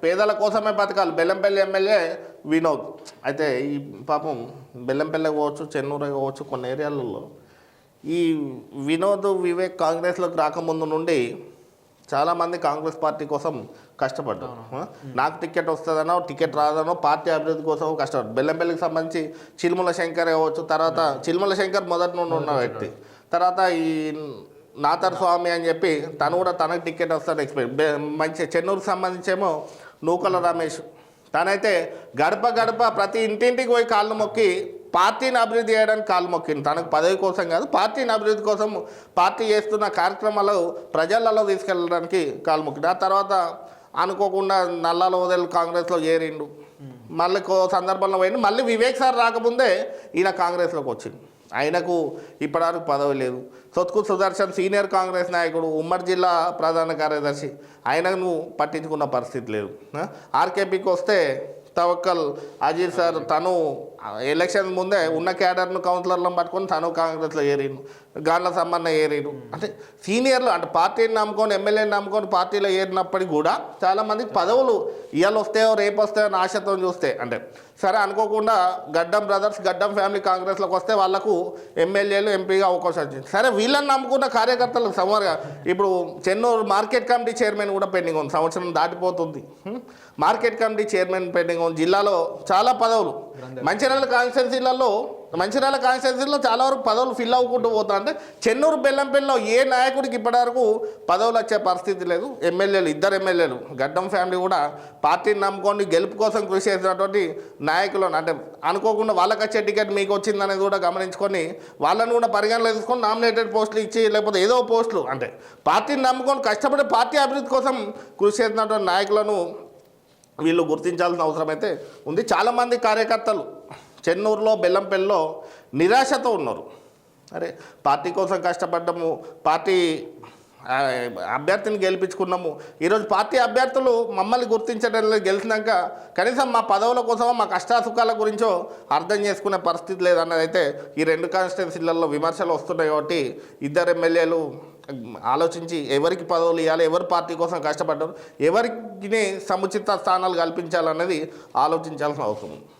పేదల కోసమే పథకాలు బెల్లంపల్లి ఎమ్మెల్యే వినోద్. అయితే ఈ పాపం బెల్లంపల్లి కావచ్చు చెన్నూరు కావచ్చు కొన్ని ఏరియాలలో ఈ వినోద్ వివేక్ కాంగ్రెస్లోకి రాకముందు నుండి చాలామంది కాంగ్రెస్ పార్టీ కోసం కష్టపడ్డారు? నాకు టికెట్ వస్తుందనో టికెట్ రాదనో పార్టీ అభివృద్ధి కోసం కష్టపడ్డారు. బెల్లంపల్లికి సంబంధించి చిల్ముల శంకర్ కావచ్చు తర్వాత చిల్ముల శంకర్ మొదటి నుండి ఉన్న వ్యక్తి. తర్వాత ఈ నాతర్ స్వామి అని చెప్పి తను కూడా తనకు టికెట్ వస్తాడు ఎక్స్పెక్ట్ మంచి చెన్నూరుకు సంబంధించేమో నూకల రమేష్. తనైతే గడప గడప ప్రతి ఇంటింటికి పోయి కాళ్ళు మొక్కి పార్టీని అభివృద్ధి చేయడానికి కాలు మొక్కింది. తనకు పదవి కోసం కాదు పార్టీని అభివృద్ధి కోసం పార్టీ చేస్తున్న కార్యక్రమాలు ప్రజలలో తీసుకెళ్ళడానికి కాలు మొక్కింది. ఆ తర్వాత అనుకోకుండా నల్లాల వదిలి కాంగ్రెస్లో చేరిండు. మళ్ళీ కో సందర్భంలో పోయిండు. మళ్ళీ వివేక్ సార్ రాకముందే ఈయన కాంగ్రెస్లోకి వచ్చింది ఆయనకు ఇప్పటివరకు పదవి లేదు. సొత్కు సుదర్శన్ సీనియర్ కాంగ్రెస్ నాయకుడు ఉమ్మడి జిల్లా ప్రధాన కార్యదర్శి. ఆయనను పట్టించుకున్న పరిస్థితి లేదు. ఆర్కేపీకి వస్తే తవక్కల్ అజీర్ సార్ తను ఎలక్షన్ ముందే ఉన్న క్యాడర్ను కౌన్సిలర్లను పట్టుకొని తను కాంగ్రెస్లో ఏరిండు గాండ్ల సమ్మన్న ఏరిండు అంటే సీనియర్లు అంటే పార్టీని నమ్ముకొని ఎమ్మెల్యేని నమ్ముకొని పార్టీలో ఏరినప్పటికీ కూడా చాలామందికి పదవులు ఇవాళ వస్తాయో రేపు వస్తాయో అని ఆశతో చూస్తే అంటే సరే అనుకోకుండా గడ్డం బ్రదర్స్ గడ్డం ఫ్యామిలీ కాంగ్రెస్లోకి వస్తే వాళ్ళకు ఎమ్మెల్యేలు ఎంపీగా అవకాశం వచ్చింది. సరే వీళ్ళని నమ్ముకున్న కార్యకర్తలకు సుమారుగా ఇప్పుడు చెన్నూరు మార్కెట్ కమిటీ చైర్మన్ కూడా పెండింగ్ ఉంది సంవత్సరం దాటిపోతుంది? మార్కెట్ కమిటీ చైర్మన్ పెండింగ్ ఉంది. జిల్లాలో చాలా పదవులు. మంచిర్యాల కాన్స్టిట్యున్సీలలో మంచిర్యాల కాన్స్టిట్యున్సీలో చాలా వరకు పదవులు ఫిల్ అవ్వుకుంటూ పోతా అంటే చెన్నూరు బెల్లంపల్లిలో ఏ నాయకుడికి ఇప్పటివరకు పదవులు వచ్చే పరిస్థితి లేదు. ఎమ్మెల్యేలు ఇద్దరు ఎమ్మెల్యేలు గడ్డం ఫ్యామిలీ కూడా పార్టీని నమ్ముకొని గెలుపు కోసం కృషి చేసినటువంటి నాయకులను అంటే అనుకోకుండా వాళ్ళకి వచ్చే టికెట్ మీకు వచ్చిందనేది కూడా గమనించుకొని వాళ్ళని కూడా పరిగణలో తీసుకొని నామినేటెడ్ పోస్టులు ఇచ్చి లేకపోతే ఏదో పోస్టులు అంటే పార్టీని నమ్ముకొని కష్టపడి పార్టీ అభివృద్ధి కోసం కృషి చేసినటువంటి నాయకులను వీళ్ళు గుర్తించాల్సిన అవసరం అయితే ఉంది. చాలామంది కార్యకర్తలు చెన్నూరులో బెల్లంపల్లిలో నిరాశతో ఉన్నారు. అరే పార్టీ కోసం కష్టపడ్డము పార్టీ అభ్యర్థిని గెలిపించుకున్నాము. ఈరోజు పార్టీ అభ్యర్థులు మమ్మల్ని గుర్తించడం గెలిచినాక కనీసం మా పదవుల కోసమో మా కష్టాసుఖాల గురించో అర్థం చేసుకునే పరిస్థితి లేదన్నదైతే ఈ రెండు కాన్స్టిట్యున్సీలలో విమర్శలు వస్తున్నాయి కాబట్టి ఇద్దరు ఎమ్మెల్యేలు ఆలోచించి ఎవరికి పదవులు ఇవ్వాలి ఎవరి పార్టీ కోసం కష్టపడ్డారు ఎవరికి సముచిత స్థానాలు కల్పించాలన్నది ఆలోచించాల్సిన అవసరం ఉంది.